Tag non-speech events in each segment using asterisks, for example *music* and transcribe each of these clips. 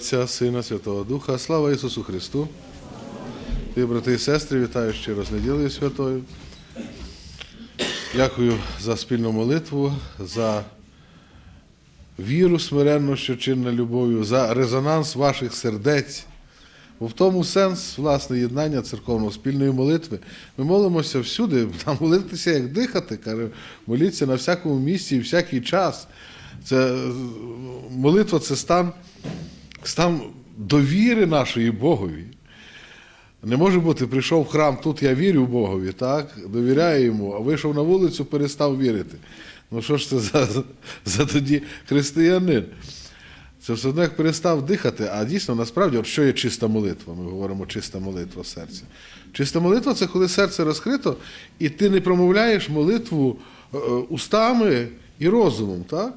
Отця, Сина, Святого Духа, слава Ісусу Христу. Ти, брати і сестри, вітаю щиро з неділею святою. Дякую за спільну молитву, за віру смиренну, що чинна любов'ю, за резонанс ваших сердець. Бо в тому сенс власне єднання церковного спільної молитви. Ми молимося всюди, *laughs* нам молитися як дихати. Каже, моліться на всякому місці і всякий час. Це е, молитва це стан, стан довіри нашої Богові. Не може бути, прийшов в храм, тут я вірю Богові, так? довіряю йому, а вийшов на вулицю, перестав вірити. Ну що ж це за, за тоді християнин? Це все одно як перестав дихати, а дійсно насправді, от що є чиста молитва? Ми говоримо чиста молитва серця. Чиста молитва це коли серце розкрито, і ти не промовляєш молитву е, е, устами і розумом. так?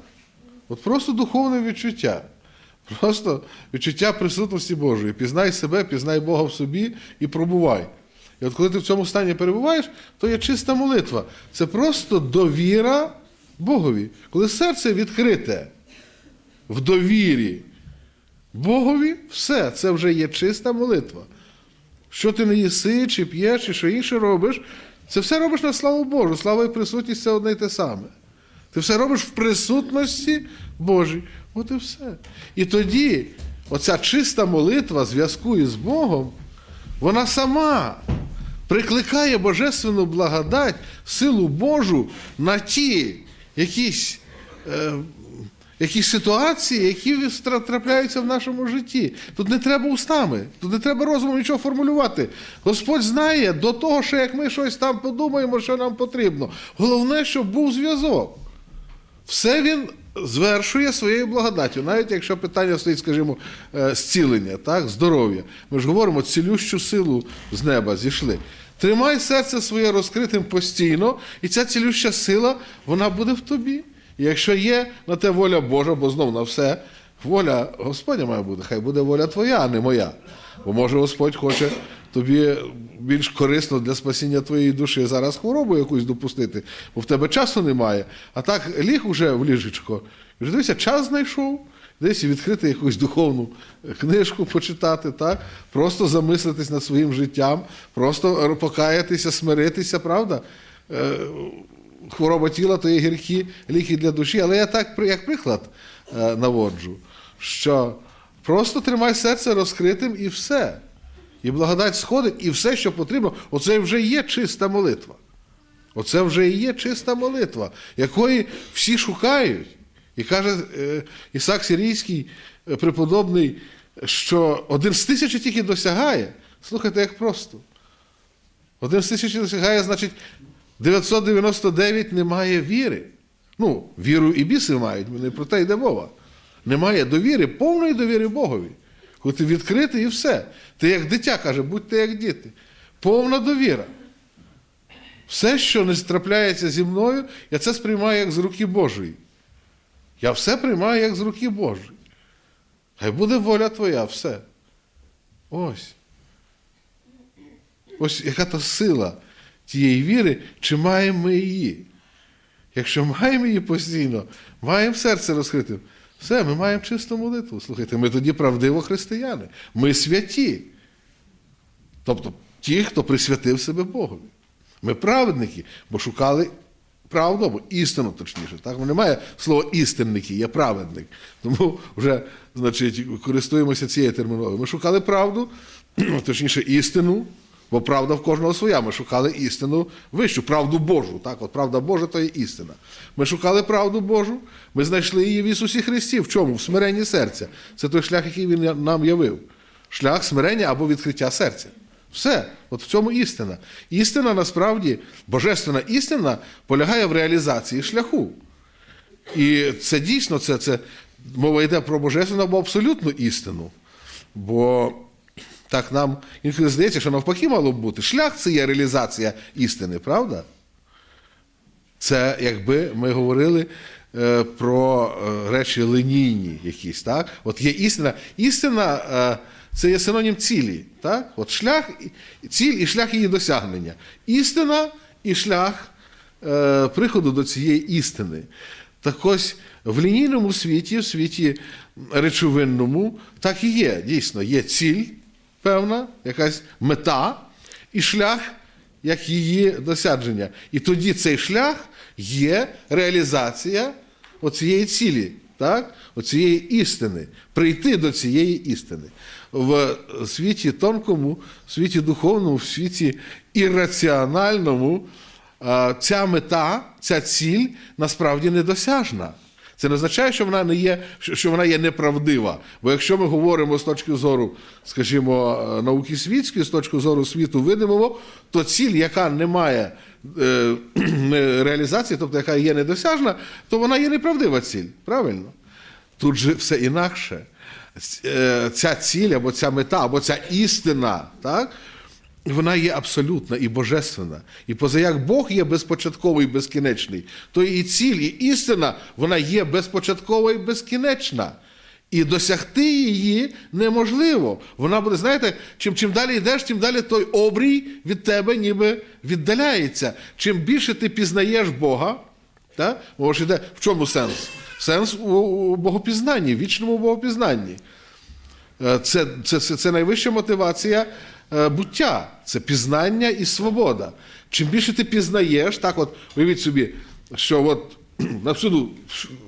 От просто духовне відчуття. Просто відчуття присутності Божої. Пізнай себе, пізнай Бога в собі і пробувай. І от коли ти в цьому стані перебуваєш, то є чиста молитва. Це просто довіра Богові. Коли серце відкрите в довірі Богові, все, це вже є чиста молитва. Що ти не їси, чи п'єш, чи що інше робиш, це все робиш на славу Божу. Слава і присутність це одне й те саме. Ти все робиш в присутності Божій. От і все. І тоді оця чиста молитва зв'язку із Богом, вона сама прикликає Божественну благодать, силу Божу на ті якісь. Е, Якісь ситуації, які трапляються в нашому житті. Тут не треба устами, тут не треба розумом нічого формулювати. Господь знає до того, що як ми щось там подумаємо, що нам потрібно. Головне, щоб був зв'язок. Все він звершує своєю благодаттю, навіть якщо питання стоїть, скажімо, е, зцілення, так, здоров'я. Ми ж говоримо, цілющу силу з неба зійшли. Тримай серце своє розкритим постійно, і ця цілюща сила, вона буде в тобі. І якщо є на те воля Божа, бо знов на все, воля Господня має бути, хай буде воля твоя, а не моя. Бо може Господь хоче тобі більш корисно для спасіння твоєї душі зараз хворобу якусь допустити, бо в тебе часу немає. А так ліг уже в ліжечко. І вже дивися, час знайшов. Десь відкрити якусь духовну книжку почитати, так? просто замислитись над своїм життям, просто покаятися, смиритися, правда? Е, Хвороба тіла то є гіркі ліки для душі. Але я так як приклад е, наводжу, що просто тримай серце розкритим і все. І благодать сходить, і все, що потрібно, оце вже є чиста молитва. Оце вже і є чиста молитва, якої всі шукають. І каже е, Ісак Сирійський, е, преподобний, що один з тисячі тільки досягає. Слухайте, як просто. Один з тисячі досягає, значить, 999 немає віри. Ну, віру і біси мають, не про те йде мова. Немає довіри, повної довіри Богові. Коли ти відкритий і все. Ти як дитя каже, будьте як діти. Повна довіра. Все, що не трапляється зі мною, я це сприймаю як з руки Божої. Я все приймаю як з руки Божої. Хай буде воля твоя, все. Ось. Ось яка то сила тієї віри, чи маємо ми її. Якщо маємо її постійно, маємо серце розкритим, все, ми маємо чисту молитву. Слухайте, ми тоді правдиво християни. Ми святі. Тобто ті, хто присвятив себе Богові. Ми праведники, бо шукали правду, або істину точніше. Так? Немає слова істинники, є праведник. Тому вже значить, користуємося цією термінологією. Ми шукали правду, *clears throat* точніше, істину, бо правда в кожного своя. Ми шукали істину вищу, правду Божу. Так? От правда Божа то є істина. Ми шукали правду Божу, ми знайшли її в Ісусі Христі. В чому? В смиренні серця. Це той шлях, який Він нам явив. Шлях смирення або відкриття серця. Все, от в цьому істина. Істина насправді, божественна істина полягає в реалізації шляху. І це дійсно це, це мова йде про божественну або абсолютну істину. Бо так нам інколи здається, що навпаки мало б бути. Шлях це є реалізація істини, правда? Це якби ми говорили е, про е, речі линійні якісь, так? От є істина. Істина е, це є синонім цілі. Так? От шлях, ціль і шлях її досягнення. Істина і шлях е, приходу до цієї істини. Так ось в лінійному світі, в світі речовинному, так і є. Дійсно, є ціль певна, якась мета і шлях, як її досядження. І тоді цей шлях є реалізація оцієї цілі, так? оцієї істини, прийти до цієї істини. В світі тонкому, в світі духовному, в світі ірраціональному ця мета, ця ціль насправді недосяжна. Це не означає, що вона не є, що вона є неправдива. Бо якщо ми говоримо з точки зору, скажімо, е, науки світської, з точки зору світу видимого, то ціль, яка не має е, *clears throat* реалізації, тобто яка є недосяжна, то вона є неправдива ціль. Правильно? Тут же все інакше. Е, Ця ціль або ця мета, або ця істина, так? Вона є абсолютна і божественна. І позаяк Бог є безпочатковий і безкінечний, то і ціль, і істина, вона є безпочаткова і безкінечна. І досягти її неможливо. Вона буде, знаєте, чим, чим далі йдеш, тим далі той обрій від тебе ніби віддаляється. Чим більше ти пізнаєш Бога, так? Мова ж іде, в чому сенс? Сенс у, богопізнанні, вічному богопізнанні. Е, Це, це, це, це найвища мотивація буття, це пізнання і свобода. Чим більше ти пізнаєш, так от уявіть собі, що от *clears throat* навсюди,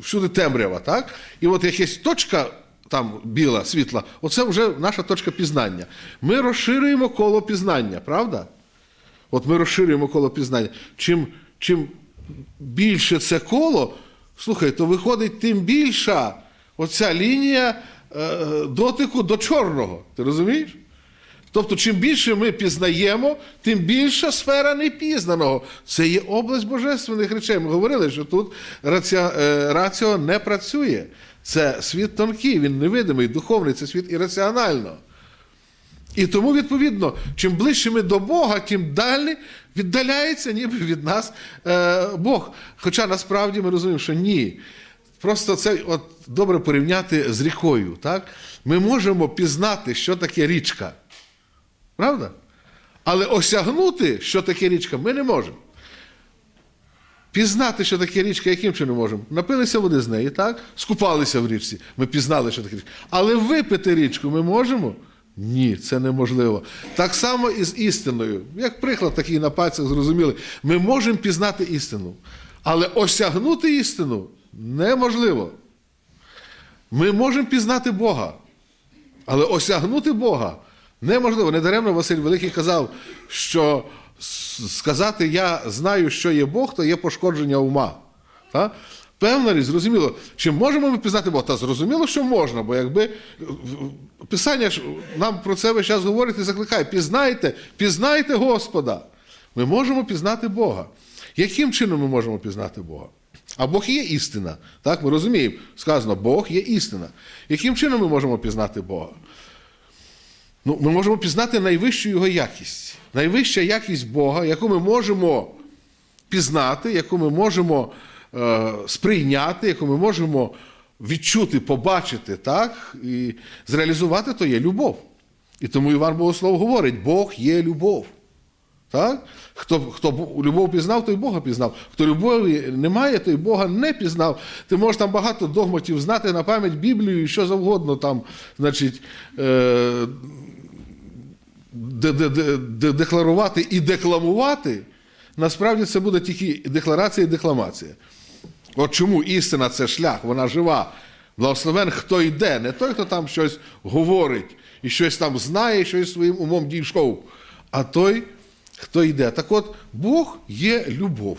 всюди темрява, так? І от якась точка там біла, світла, оце вже наша точка пізнання. Ми розширюємо коло пізнання, правда? От ми розширюємо коло пізнання. Чим, чим більше це коло, слухай, то виходить тим більша оця лінія е, дотику до чорного. Ти розумієш? Тобто, чим більше ми пізнаємо, тим більша сфера непізнаного. Це є область божественних речей. Ми говорили, що тут раціо, е, раціо не працює. Це світ тонкий, він невидимий, духовний, це світ ірраціонально. І тому, відповідно, чим ближче ми до Бога, тим далі віддаляється ніби від нас е, Бог. Хоча насправді ми розуміємо, що ні. Просто це от добре порівняти з рікою. Так? Ми можемо пізнати, що таке річка. Правда? Але осягнути, що таке річка, ми не можемо. Пізнати, що таке річка, яким чином можемо? Напилися води з неї, так? Скупалися в річці. Ми пізнали, що таке річка. Але випити річку ми можемо? Ні, це неможливо. Так само і з істиною. Як приклад такий на пальцях зрозуміли, ми можемо пізнати істину. Але осягнути істину неможливо. Ми можемо пізнати Бога. Але осягнути Бога неможливо. Недаремно Василь Великий казав, що сказати я знаю, що є Бог, то є пошкодження ума. Та? Певна річ, зрозуміло, чи можемо ми пізнати Бога? Та зрозуміло, що можна, бо якби Писання ж нам про це весь час говорить і закликає: пізнайте, пізнайте Господа. Ми можемо пізнати Бога. Яким чином ми можемо пізнати Бога? А Бог є істина. Так, ми розуміємо. Сказано, Бог є істина. Яким чином ми можемо пізнати Бога? Ну, ми можемо пізнати найвищу його якість. Найвища якість Бога, яку ми можемо пізнати, яку ми можемо е, сприйняти, яку ми можемо відчути, побачити, так, і зреалізувати, то є любов. І тому Іван Богослов говорить: Бог є любов. Так? Хто, хто любов пізнав, той Бога пізнав. Хто любові не той Бога не пізнав. Ти можеш там багато догматів знати на пам'ять Біблію і що завгодно там, значить, е, декларувати і декламувати. Насправді це буде тільки декларація і декламація. От чому істина це шлях, вона жива. Благословен, хто йде, не той, хто там щось говорить і щось там знає, щось своїм умом дійшов, а той, хто йде. Так от, Бог є любов.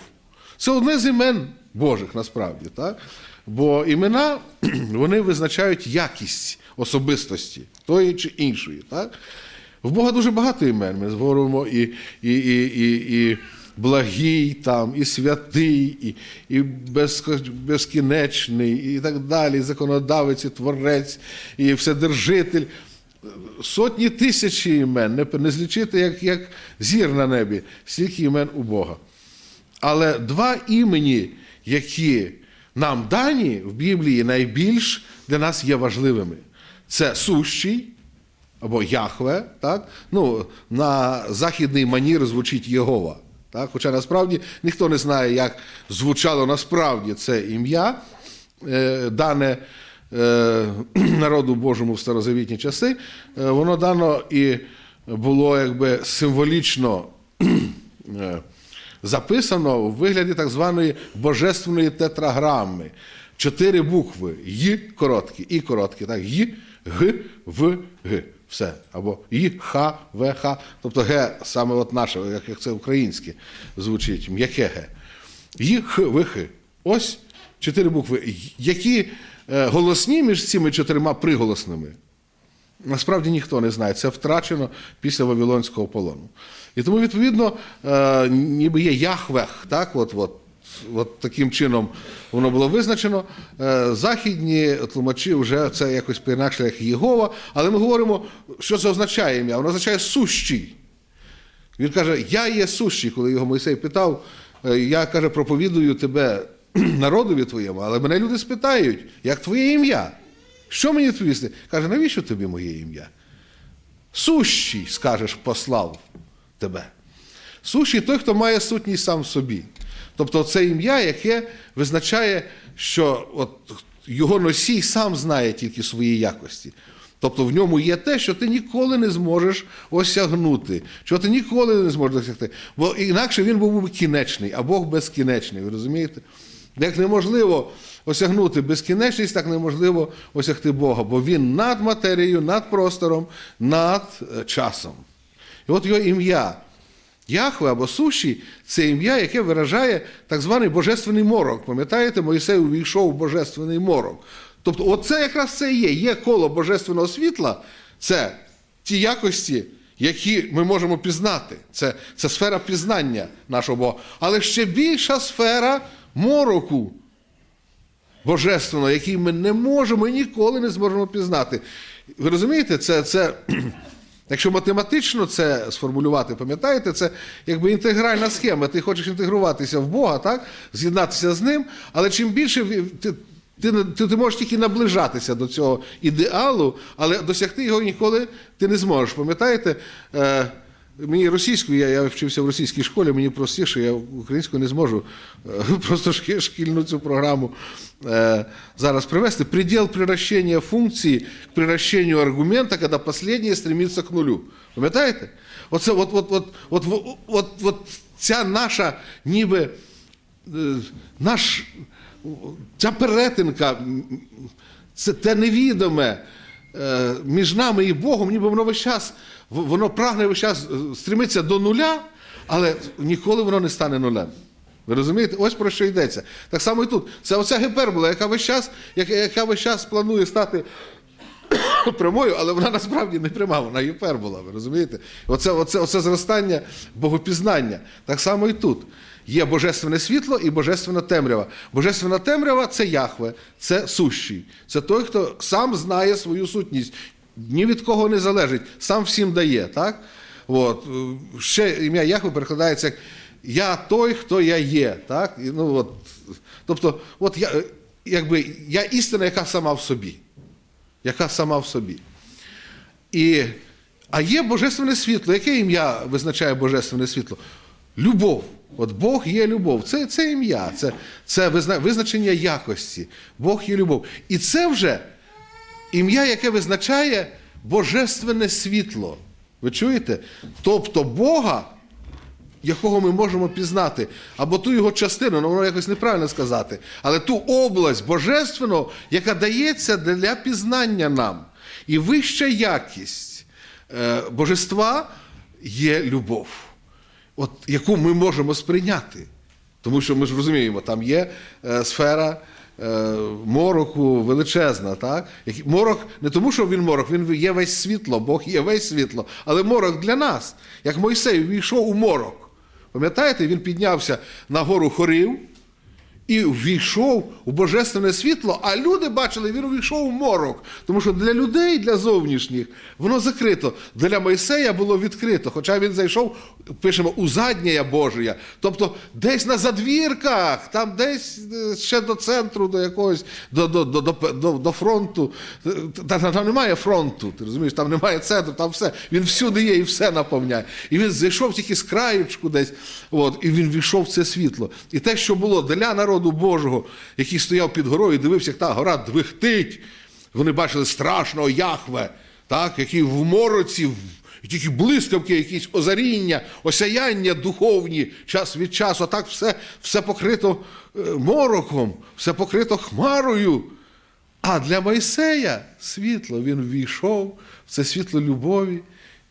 Це одне з імен Божих насправді. Так? Бо імена *clears throat* вони визначають якість особистості тої чи іншої. Так? В Бога дуже багато імен. Ми говоримо і, і, і, і, і благий, там, і святий, і, і безкінечний, і так далі, і законодавець, і творець, і вседержитель. Сотні тисячі імен, не, не злічити, як, як зір на небі, стільки імен у Бога. Але два імені, які нам дані в Біблії, найбільш для нас є важливими. Це сущий або Яхве, так? Ну, на західний манір звучить Єгова. Так? Хоча насправді ніхто не знає, як звучало насправді це ім'я, е, дане е, *clears throat* народу Божому в старозавітні часи, е, воно дано і було якби символічно *clears throat* е, записано у вигляді так званої божественної тетраграми. Чотири букви Й короткі, І короткі, так, Й, Г, В, Г. Все. Або І, Х, В, Х. Тобто Г саме от наше, як це українське звучить, м'яке Г. Й, Х, В, Х. Ось чотири букви. Які е, голосні між цими чотирма приголосними. Насправді ніхто не знає. Це втрачено після Вавилонського полону. І тому, відповідно, е, ніби є Яхвех, так, от, от, от таким чином воно було визначено. Е, західні тлумачі вже це якось поінакше, як Єгова, але ми говоримо, що це означає ім'я. Воно означає сущий. Він каже: Я є сущий, коли його Мойсей питав, е, я каже, проповідую тебе *clears throat* народові твоєму, але мене люди спитають, як твоє ім'я? Що мені відповісти? Каже, навіщо тобі моє ім'я? Сущий, скажеш, послав тебе. Сущий той, хто має сутність сам в собі. Тобто це ім'я, яке визначає, що от його носій сам знає тільки свої якості. Тобто в ньому є те, що ти ніколи не зможеш осягнути, що ти ніколи не зможеш досягти. Бо інакше він був би кінечний, а Бог безкінечний. Ви розумієте? Як неможливо осягнути безкінечність, так неможливо осягти Бога, бо він над матерією, над простором, над е, часом. І от його ім'я. Яхве або суші це ім'я, яке виражає так званий божественний морок. Пам'ятаєте, Моїсей увійшов у божественний морок. Тобто, оце якраз це і є. Є коло божественного світла, це ті якості, які ми можемо пізнати. Це, це сфера пізнання нашого Бога. Але ще більша сфера мороку божественного, який ми не можемо і ніколи не зможемо пізнати. Ви розумієте, це, це якщо математично це сформулювати, пам'ятаєте, це якби інтегральна схема. Ти хочеш інтегруватися в Бога, так? з'єднатися з ним, але чим більше ти, ти, ти, ти можеш тільки наближатися до цього ідеалу, але досягти його ніколи ти не зможеш. Пам'ятаєте? Мені російською, я, я вчився в російській школі, мені простіше, я українською не зможу е, *laughs* просто шкільну цю програму е, зараз привести. Предел приращения функції к приращению аргумента, коли последнее стремится к нулю. Пам'ятаєте? Оце от, от, от, от, от, от, от ця наша ніби е, наш, ця перетинка, це те невідоме між нами і Богом, ніби воно весь час, воно прагне весь час е, стремиться до нуля, але ніколи воно не стане нулем. Ви розумієте? Ось про що йдеться. Так само і тут. Це оця гіпербола, яка весь час, яка весь час планує стати *coughs* прямою, але вона насправді не пряма, вона гіпербола, ви розумієте? Оце, оце, оце зростання богопізнання. Так само і тут. Є божественне світло і божественна темрява. Божественна темрява це Яхве, це сущий. Це той, хто сам знає свою сутність, ні від кого не залежить, сам всім дає. Так? От. Ще ім'я Яхве перекладається як Я той, хто я є. Так? І, ну, от, тобто, от я, якби, я істина, яка сама в собі яка сама в собі. І, а є божественне світло. Яке ім'я визначає божественне світло? Любов. От Бог є любов. Це, це ім'я, це, це визначення якості. Бог є любов. І це вже ім'я, яке визначає божественне світло. Ви чуєте? Тобто Бога, якого ми можемо пізнати, або ту його частину, ну воно якось неправильно сказати, але ту область божественного, яка дається для пізнання нам. І вища якість е, божества є любов, от, яку ми можемо сприйняти. Тому що ми ж розуміємо, там є е, сфера е, мороку величезна. Так? Як Морок не тому, що він морок, він є весь світло, Бог є весь світло, але морок для нас. Як Мойсей війшов у морок. Пам'ятаєте, він піднявся на гору хорів, і ввійшов у божественне світло, а люди бачили, він увійшов у морок. Тому що для людей, для зовнішніх, воно закрито. Для Мойсея було відкрито. Хоча він зайшов, пишемо, у заднє Божія. Тобто десь на задвірках, там десь е, ще до центру, до якогось, до, до, до, до, до, фронту. Е, Та, та- там немає фронту, ти розумієш, там немає центру, там все. Він всюди є і все наповняє. І він зайшов тільки з краєчку десь, от, і він війшов в це світло. І те, що було для народу Божого, який стояв під горою і дивився, як та гора двихтить. Вони бачили страшного Яхве, так, який в мороці, тільки блискавки, якісь озаріння, осяяння духовні час від часу, а так все, все покрито е, мороком, все покрито хмарою. А для Мойсея світло, він ввійшов в це світло любові,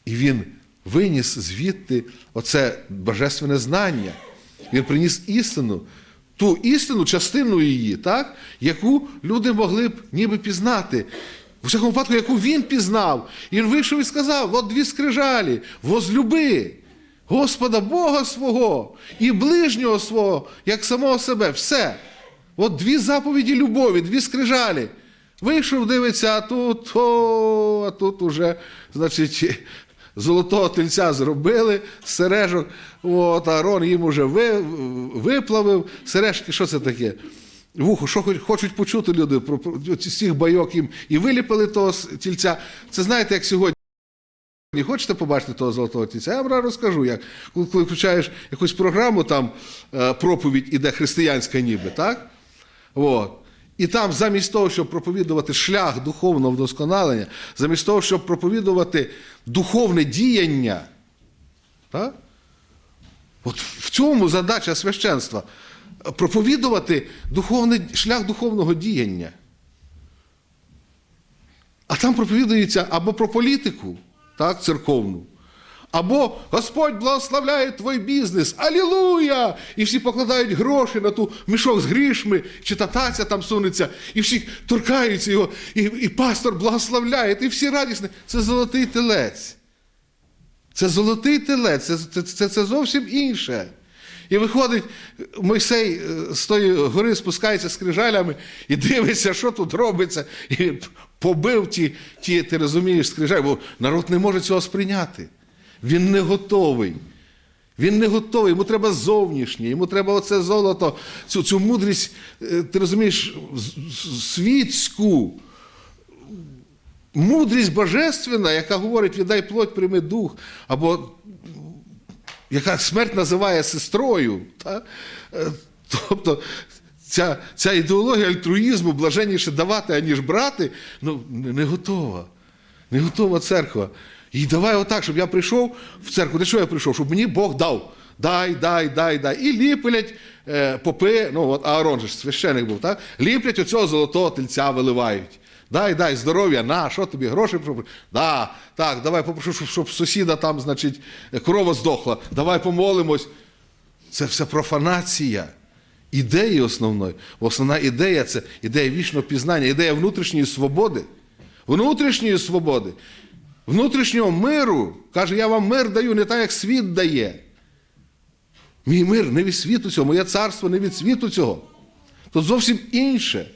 і він виніс звідти оце божественне знання. Він приніс істину, ту істину, частину її, так, яку люди могли б ніби пізнати. У всякому випадку, яку він пізнав. І він вийшов і сказав: от дві скрижалі, возлюби Господа Бога свого і ближнього свого, як самого себе. Все. От дві заповіді любові, дві скрижалі. Вийшов, дивиться, а тут, о, а тут уже, значить, золотого тельця зробили сережок. От, Арон їм уже ви, виплавив. Сережки, що це таке? Вухо, що хоч- хочуть почути люди про, про цих байок їм і виліпили того тільця. Це знаєте, як сьогодні. Хочете побачити того золотого тільця? Я вам розкажу, як коли, коли включаєш якусь програму, там е, проповідь іде християнська ніби, так? От. І там замість того, щоб проповідувати шлях духовного вдосконалення, замість того, щоб проповідувати духовне діяння, так? От в цьому задача священства проповідувати духовний, шлях духовного діяння. А там проповідується або про політику, так, церковну, або Господь благословляє твій бізнес, алілуя! І всі покладають гроші на ту мішок з грішми, чи та таця там сунеться, і всі торкаються його, і, і пастор благословляє, і всі радісні. Це золотий телець. Це золотий телець, це, це, це, це зовсім інше. І виходить, Мойсей е, з тої гори спускається з крижалями і дивиться, що тут робиться. І побив ті, ті, ти розумієш, скрижалі, бо народ не може цього сприйняти. Він не готовий. Він не готовий, йому треба зовнішнє, йому треба оце золото, цю, цю мудрість, е, ти розумієш, світську, мудрість божественна, яка говорить, віддай плоть, прийми дух, або яка смерть називає сестрою. Та? Е, Тобто ця, ця ідеологія альтруїзму блаженніше давати, аніж брати, ну, не готова. Не готова церква. І давай отак, щоб я прийшов в церкву. Для що я прийшов? Щоб мені Бог дав. Дай, дай, дай, дай. І ліплять е, попи, ну от Аарон же священик був, так? ліплять оцього золотого тельця виливають. Дай, дай, здоров'я, на, що тобі, гроші? Да, так, давай попрошу, щоб, щоб сусіда там, значить, корова здохла. Давай помолимось. Це все профанація ідеї основної. Основна ідея це ідея вічного пізнання, ідея внутрішньої свободи. Внутрішньої свободи, внутрішнього миру. Каже, я вам мир даю не так, як світ дає. Мій мир не від світу цього, моє царство не від світу цього. Тут зовсім інше.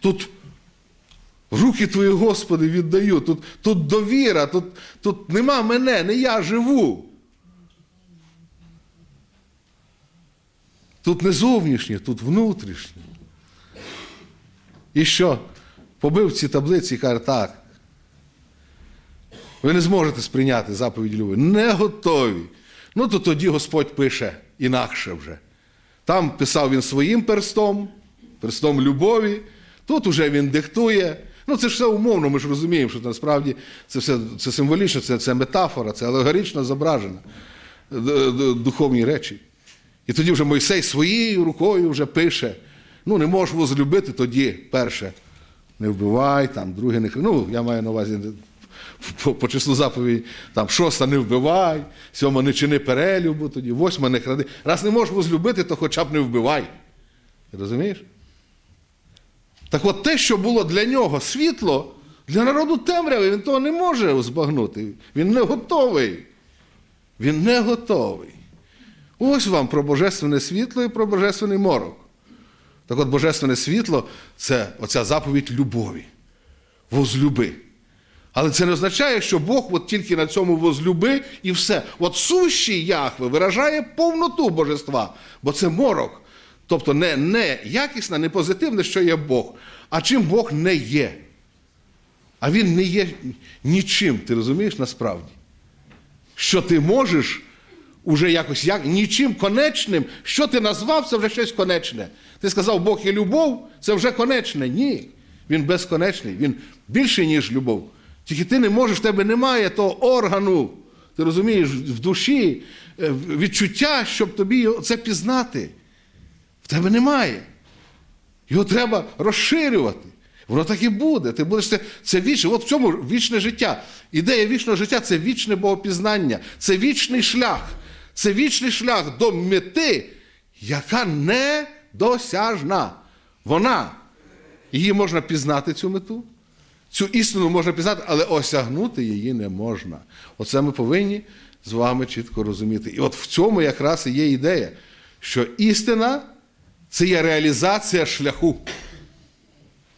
Тут руки твої, Господи, віддаю. Тут, тут довіра, тут, тут нема мене, не я живу. Тут не зовнішнє, тут внутрішнє. І що? Побив ці таблиці і каже, так. Ви не зможете сприйняти заповідь любові. Не готові. Ну, то тоді Господь пише інакше вже. Там писав він своїм перстом, перстом любові. Тут уже він диктує. Ну, це ж все умовно, ми ж розуміємо, що насправді це все це символічно, це, це метафора, це алегорично зображено д- духовні речі. І тоді вже Мойсей своєю рукою вже пише: ну, не можеш возлюбити, тоді перше. Не вбивай, там, друге не Ну, я маю на увазі по, по числу заповідей, там шоста не вбивай, сьома не чини перелюбу, тоді восьма не кради. Раз не можеш возлюбити, то хоча б не вбивай. Розумієш? Так от те, що було для нього світло, для народу темряви, він того не може збагнути. Він не готовий. Він не готовий. Ось вам про божественне світло і про божественний морок. Так от божественне світло це оця заповідь любові. Возлюби. Але це не означає, що Бог от тільки на цьому возлюби і все. От сущий Яхве виражає повноту божества, бо це морок. Тобто не, не якісне, не позитивне, що є Бог, а чим Бог не є. А він не є нічим, ти розумієш насправді? Що ти можеш уже якось як, нічим конечним, що ти назвав, це вже щось конечне. Ти сказав, Бог є любов, це вже конечне. Ні. Він безконечний, він більший, ніж любов. Тільки ти не можеш, в тебе немає того органу, ти розумієш, в душі е, відчуття, щоб тобі це пізнати. В тебе немає. Його треба розширювати. Воно так і буде. Ти будеш це, це вічне. От в цьому вічне життя. Ідея вічного життя це вічне богопізнання, це вічний шлях. Це вічний шлях до мети, яка недосяжна. Вона. Її можна пізнати, цю мету. Цю істину можна пізнати, але осягнути її не можна. Оце ми повинні з вами чітко розуміти. І от в цьому якраз і є ідея, що істина це є реалізація шляху.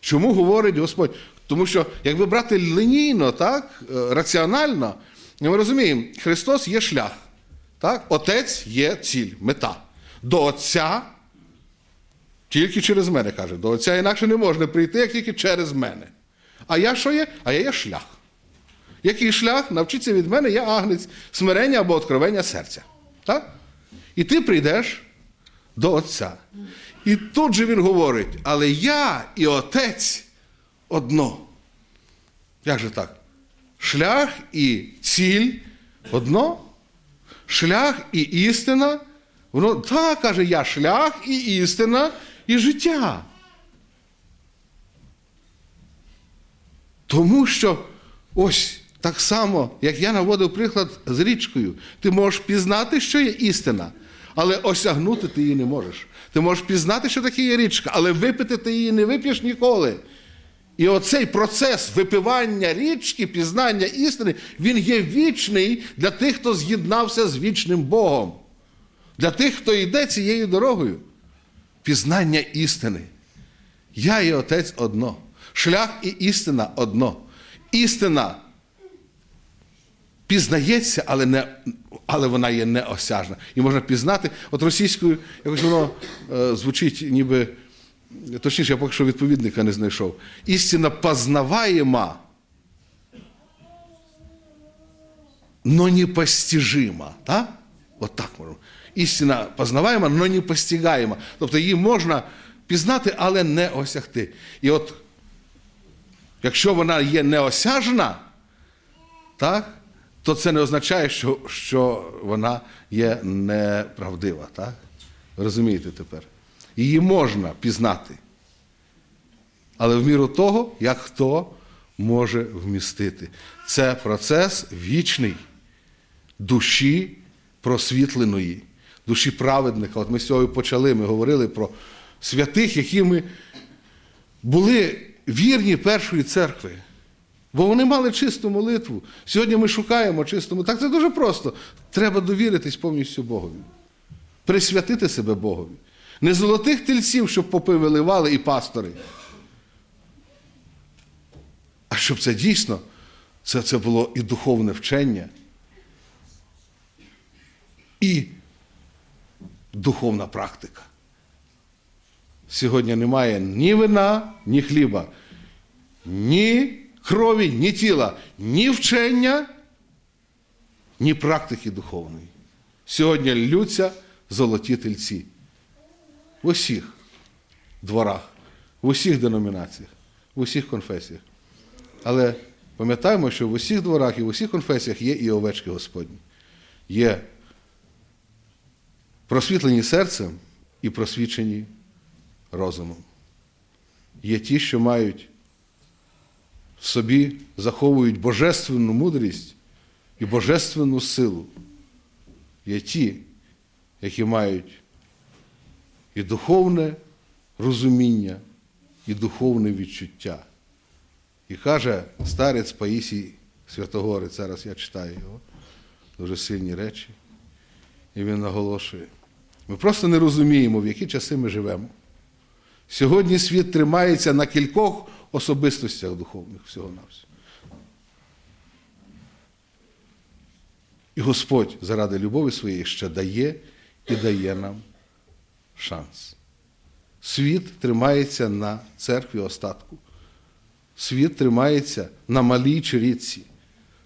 Чому говорить Господь? Тому що, якби брати лінійно, так, е, раціонально, ми розуміємо, Христос є шлях. Так? Отець є ціль, мета. До Отця тільки через мене каже. До Отця інакше не можна прийти, як тільки через мене. А я що є? А я є шлях. Який шлях? Навчіться від мене, я агнець, смирення або откровення серця. Так? І ти прийдеш до Отця. І тут же він говорить: але я і Отець одно. Як же так? Шлях і ціль одно? Шлях і істина. Воно так каже я шлях і істина, і життя. Тому що ось так само, як я наводив приклад з річкою, ти можеш пізнати, що є істина, але осягнути ти її не можеш. Ти можеш пізнати, що таке є річка, але випити ти її не вип'єш ніколи. І оцей процес випивання річки, пізнання істини, він є вічний для тих, хто з'єднався з вічним Богом. Для тих, хто йде цією дорогою. Пізнання істини. Я і Отець одно. Шлях і істина одно. Істина пізнається, але не, але вона є неосяжна. І можна пізнати. От російською якось воно е, звучить ніби. Точніше, я поки що відповідника не знайшов. Істина познаваема, но непостижима. Так? От так можна. Істина познаваема, но не постигаема. Тобто її можна пізнати, але не осягти. І от, якщо вона є неосяжна, так, то це не означає, що, що вона є неправдива. Так? Розумієте тепер? Її можна пізнати. Але в міру того, як хто може вмістити. Це процес вічний душі просвітленої, душі праведника. От ми сьогодні почали, ми говорили про святих, які ми були вірні першої церкви. Бо вони мали чисту молитву. Сьогодні ми шукаємо чисту молитву. Так це дуже просто. Треба довіритись повністю Богові. Присвятити себе Богові. Не золотих тельців, щоб попи виливали і пастори. А щоб це дійсно, це, це було і духовне вчення, і духовна практика. Сьогодні немає ні вина, ні хліба, ні крові, ні тіла, ні вчення, ні практики духовної. Сьогодні лються золоті тельці в усіх дворах, в усіх деномінаціях, в усіх конфесіях. Але пам'ятаємо, що в усіх дворах і в усіх конфесіях є і овечки Господні. Є просвітлені серцем і просвічені розумом. Є ті, що мають в собі, заховують божественну мудрість і божественну силу. Є ті, які мають і духовне розуміння, і духовне відчуття. І каже старець Паїсій Святогорець, зараз я читаю його, дуже сильні речі. І він наголошує. Ми просто не розуміємо, в які часи ми живемо. Сьогодні світ тримається на кількох особистостях духовних всього-навсього. І Господь заради любові своєї ще дає і дає нам шанс. Світ тримається на церкві остатку. Світ тримається на малій чирідці.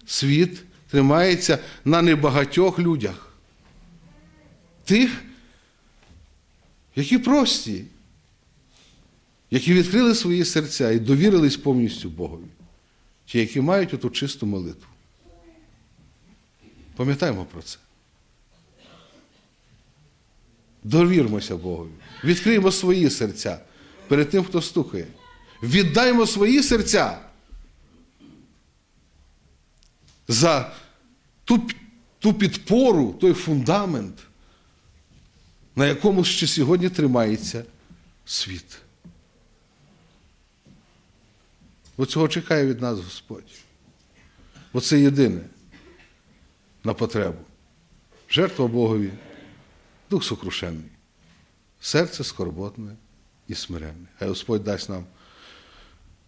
Світ тримається на небагатьох людях. Тих, які прості, які відкрили свої серця і довірились повністю Богові, ті, які мають оту чисту молитву. Пам'ятаємо про це. Довірмося Богові. Відкриємо свої серця перед тим, хто стукає. Віддаймо свої серця за ту, ту підпору, той фундамент, на якому ще сьогодні тримається світ. Бо цього чекає від нас Господь. Бо це єдине на потребу. Жертва Богові, дух сокрушенний, серце скорботне і смиренне. Хай Господь дасть нам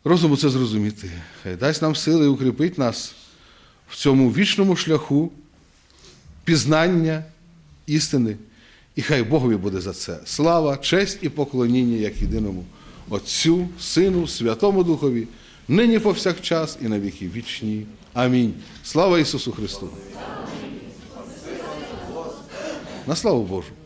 розуму це зрозуміти. Хай дасть нам сили і укріпить нас в цьому вічному шляху пізнання істини. І хай Богові буде за це слава, честь і поклоніння як єдиному Отцю, Сину, Святому Духові, нині повсякчас і на віки вічні. Амінь. Слава Ісусу Христу! На славу Божу!